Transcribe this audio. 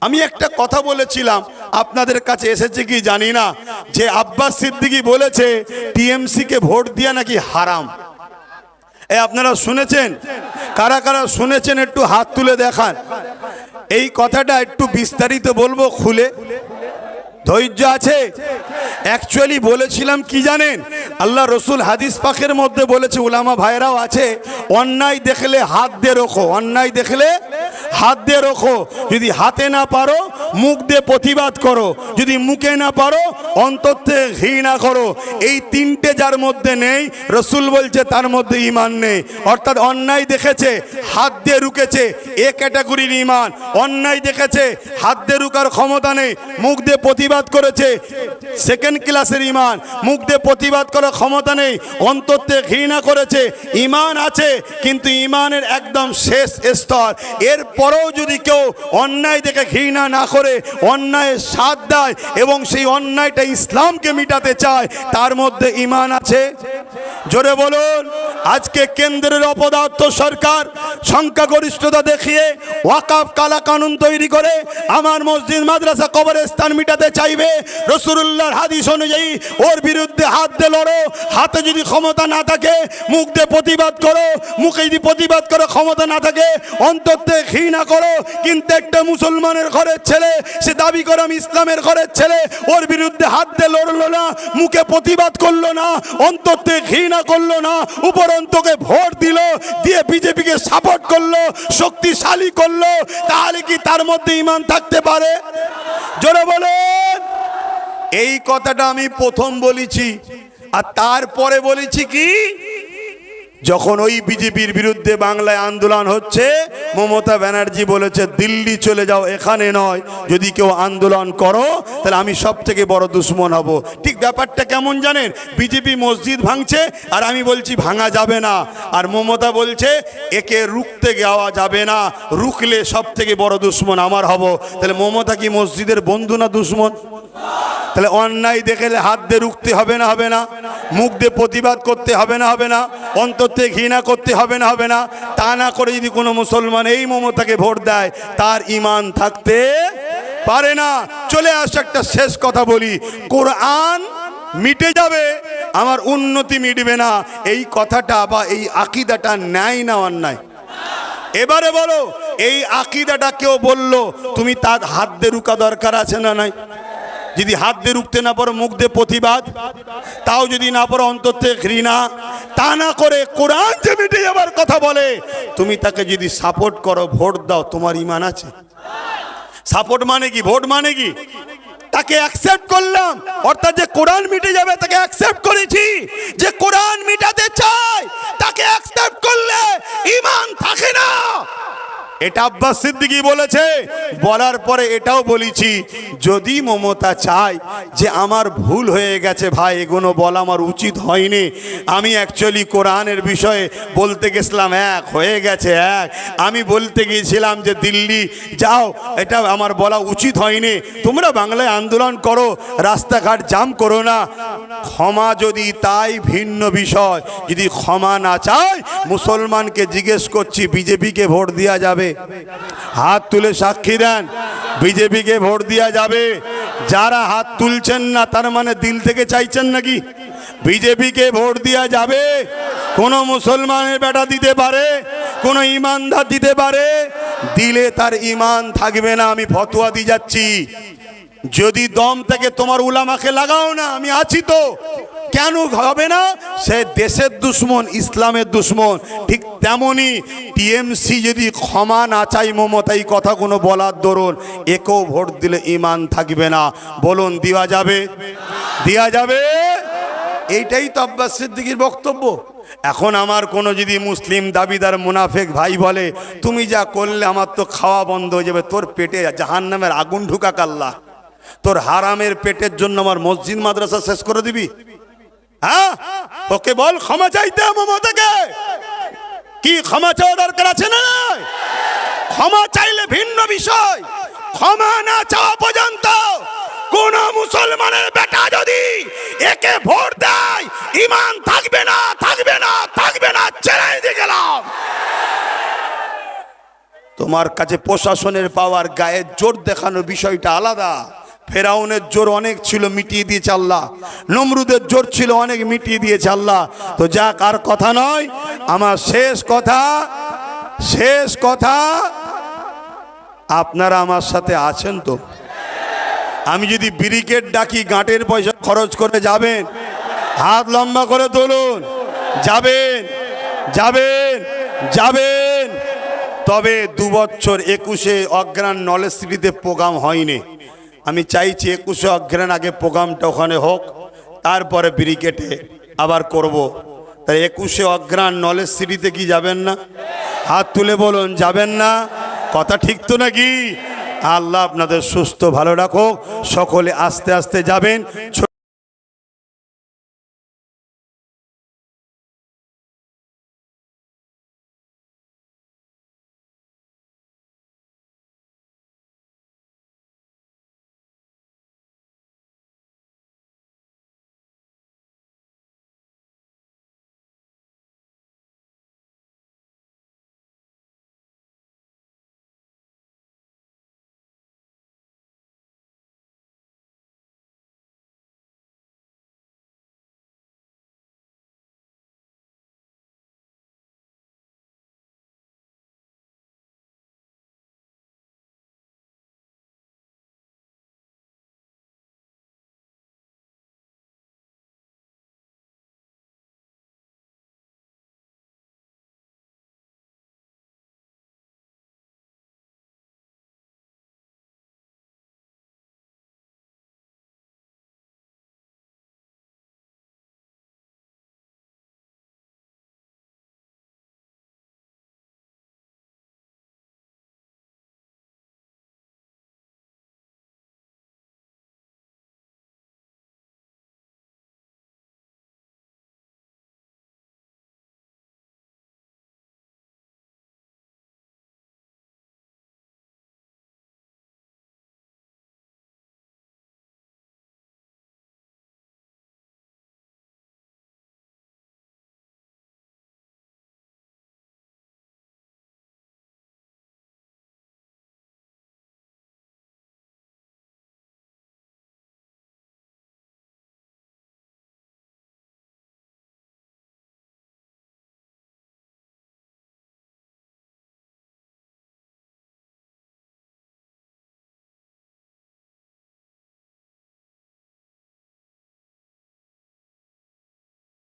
আমি একটা কথা বলেছিলাম, আপনাদের কাছে এসেছে কি জানি না, যে আব্বাস সিদ্দিকি বলেছে, টিএমসি কে ভোট দিয়া নাকি হারাম। এ, আপনারা শুনেছেন? কারা কারা শুনেছেন একটু হাত তুলে দেখান। এই কথাটা একটু বিস্তারিত বলব খুলে। ধৈর্য আছে? অ্যাকচুয়ালি বলেছিলাম কি জানেন? আল্লাহ রসুল হাদিস পাখের মধ্যে বলেছে, উলামা ভাইরাও আছে, অন্যায় দেখলে হাত দিয়ে রোখো, অন্যায় দেখলে হাত দিয়ে রোখো। যদি হাতে না পারো, মুখ দিয়ে প্রতিবাদ করো। যদি মুখে না পারো অন্তর থেকে ঘৃণা করো। এই তিনটে যার মধ্যে নেই, রসুল বলছে তার মধ্যে ইমান নেই। অর্থাৎ অন্যায় দেখেছে, হাত দিয়ে রুকেছে এ ক্যাটাগরির ইমান অন্যায় দেখেছে, হাত দিয়ে রুকার ক্ষমতা নেই, মুখ দিয়ে প্রতিবাদ করেছে সেকেন্ড ক্লাসের ইমান মুখ দিয়ে প্রতিবাদ করার ক্ষমতা নেই অন্তর থেকে ঘৃণা করেছে ইমান আছে, কিন্তু ইমানের একদম শেষ স্তর। এরপরেও যদি কেউ অন্যায় দেখে ঘৃণা না করে, অন্যায়ের সাথ দেয় এবং সেই অন্যায়টা ইসলামকে মিটাতে চায়, তার মধ্যে ইমান আছে। জোরে বলুন, আজকে কেন্দ্রের অপদার্থ সরকার সংখ্যাগরিষ্ঠতা দেখিয়ে ওয়াকাফ কালা কানুন তৈরি করে আমার মসজিদ, মাদ্রাসা কবরের স্থান মিটাতে চাইবে। রসুল্লাহর হাদিস অনুযায়ী ওর বিরুদ্ধে হাত দিয়ে লড়ো, হাতে যদি ক্ষমতা না থাকে, মুখ দিয়ে প্রতিবাদ করো, মুখে যদি প্রতিবাদ করো, ক্ষমতা না থাকে, অন্তর থেকে ঘৃণা করো, কিন্তু একটা মুসলমানের ঘরের ছেলে, সে দাবি করে আমি ইসলামের ঘরের ছেলে, ওর বিরুদ্ধে হাত দিয়ে লড়লো না, মুখে প্রতিবাদ করল না অন্তরতে ঘৃণা করল না, উপরন্তকে ভোট দিল, দিয়ে বিজেপিকে সাপোর্ট করল, শক্তিশালী করল, তাহলে কি তার মধ্যে ইমান থাকতে পারে? জোরে বলে এই কথাটা আমি প্রথম বলেছি, আর তারপরে বলেছি কি? যখন ওই বিজেপির বিরুদ্ধে বাংলায় আন্দোলন হচ্ছে, মমতা ব্যানার্জি বলেছে, দিল্লি চলে যাও, এখানে নয়। যদি কেউ আন্দোলন করো, তাহলে আমি সব থেকে বড় দুশ্মন হব। ঠিক ব্যাপারটা কেমন জানেন? বিজেপি মসজিদ ভাঙছে, আর আমি বলছি, ভাঙা যাবে না। আর মমতা বলছে, একে রুখতে যাওয়া যাবে না। রুখলে সব থেকে বড় দুশ্মন আমার হব। তাহলে মমতা কি মসজিদের বন্ধু না দুশ্মন? তাহলে অন্যায় দেখলে হাত দিয়ে রুখতে হবে না হবে না। মুখ দিয়ে প্রতিবাদ করতে হবে না হবে না। অন্তর থেকে ঘৃণা করতে হবে না হবে না। তা না করে যদি কোনো মুসলমান এই মমতাকে ভোট দেয়, তার ইমান থাকতে পারে না। চলে আসে একটা শেষ কথা বলি। কোরআন মিটে যাবে, আমার উন্নতি মিটবে না। এই কথাটা বা এই আকিদাটা ন্যায় না অন্যায়? এবারে বলো, এই আকিদাটা কেউ বলল, তুমি তার হাত দিয়ে রুকা দরকার আছে না নাই? যদি হাত দিয়ে রুখতে না পারো, মুখ দিয়ে প্রতিবাদ, তাও যদি না পারো, অন্তর থেকে ঘৃণা, তা না করে কোরআন যে মিটে যাবার কথা বলে, তুমি তাকে যদি সাপোর্ট করো, ভোট দাও, তোমার ইমান আছে। সাপোর্ট মানে কি? ভোট মানে কি? তাকে অ্যাকসেপ্ট করলাম। অর্থাৎ যে কোরআন মিটে যাবে, তাকে অ্যাকসেপ্ট করেছি। যে কোরআন মিটাতে চায়, তাকে অ্যাকসেপ্ট করলে ইমান থাকে না। এটা আব্বাস সিদ্দিকি বলেছে। বলার পরে এটাও বলেছি, যদি মমতা চায় যে আমার ভুল হয়ে গেছে ভাই, এগুলো বলা আমার উচিত হয়নি। আমি অ্যাকচুয়ালি কোরআনের বিষয়ে বলতে গেছিলাম, এক হয়ে গেছে, এক। আমি বলতে গিয়েছিলাম যে দিল্লি যাও, এটা আমার বলা উচিত হয়নি। তোমরা বাংলায় আন্দোলন করো, রাস্তাঘাট জাম করো না। ক্ষমা যদি তাই ভিন্ন বিষয়, যদি ক্ষমা না চায়, মুসলমানকে জিজ্ঞেস করছি, বিজেপিকে ভোট দেওয়া যাবে। হাত তুলে সাক্ষী দেন। বিজেপিকে ভোট দেওয়া যাবে। যারা হাত তুলছেন না, তার মানে দিল থেকে চাইছেন নাকি? বিজেপিকে ভোট দেওয়া যাবে। কোন মুসলমানের বেটা দিতে পারে, কোন ইমানদার দিতে পারে। দিলে তার ইমান থাকবে না, আমি ফতোয়া দিয়ে যাচ্ছি। যদি দম থেকে তোমার উলামাকে লাগাও না, আমি আছি তো। কেন হবে না? সে দেশের দুশ্মন, ইসলামের দুশ্মন। ঠিক তেমনি টিএমসি যদি ক্ষমা না চাই মমতা, এই কথাগুলো বলার দরুন একেও ভোট দিলে ইমান থাকবে না। বলুন, দেওয়া যাবে? দেওয়া যাবে? এইটাই তো আব্বাস সিদ্দিকির বক্তব্য। এখন আমার কোনো যদি মুসলিম দাবিদার মুনাফেক ভাই বলে, তুমি যা করলে আমার তো খাওয়া বন্ধ হয়ে যাবে, তোর পেটে জাহান নামের আগুন ঢুকা কাল্লা তোর হারামের পেটের জন্য আমার মসজিদ, মাদ্রাসা শেষ করে দিবি? হ্যাঁ? ওকে বল, ক্ষমা চাইতে মমতাকে। কি, ক্ষমা চাওয়া দরকার আছে না ক্ষমা চাইলে ভিন্ন বিষয়। ক্ষমা না চাওয়া পর্যন্ত কোন মুসলমানের বেটা যদি একে ভোট দেয়, ইমান থাকবে না থাকবে না থাকবে না চ্যালেঞ্জ দিয়ে গেলাম। তোমার কাছে প্রশাসনের পাওয়ার গায়ের জোর দেখানোর বিষয়টা আলাদা। ফেরাউনের জোর অনেক ছিল, মিটিয়ে দিয়েছে আল্লাহ। নমরুদের জোর ছিল, অনেক মিটিয়ে দিয়েছে আল্লাহ। তো যাক, আর কথা নয়, আমার শেষ কথা শেষ কথা, আপনারা আমার সাথে আছেন তো? আমি যদি ব্রিকেট ডাকি, গাঁটের পয়সা খরচ করে যাবেন, হাত লম্বা করে তুলুন, যাবেন যাবেন যাবেন। তবে দু বছর একুশে অজ্ঞান নলেজ সিটিতে প্রোগ্রাম হয়নি। আমি চাইছি একুশে অজ্ঞান আগে প্রোগ্রামটা ওখানে হোক, তারপরে ব্রিকেটে আবার করব। তাই একুশে অঘ্রাণ নলেজ সিটিতে কি যাবেন না? হাত তুলে বলুন, যাবেন না? কথা ঠিক তো নাকি? আল্লাহ আপনাদের সুস্থ, ভালো রাখো সকলে আস্তে আস্তে যাবেন।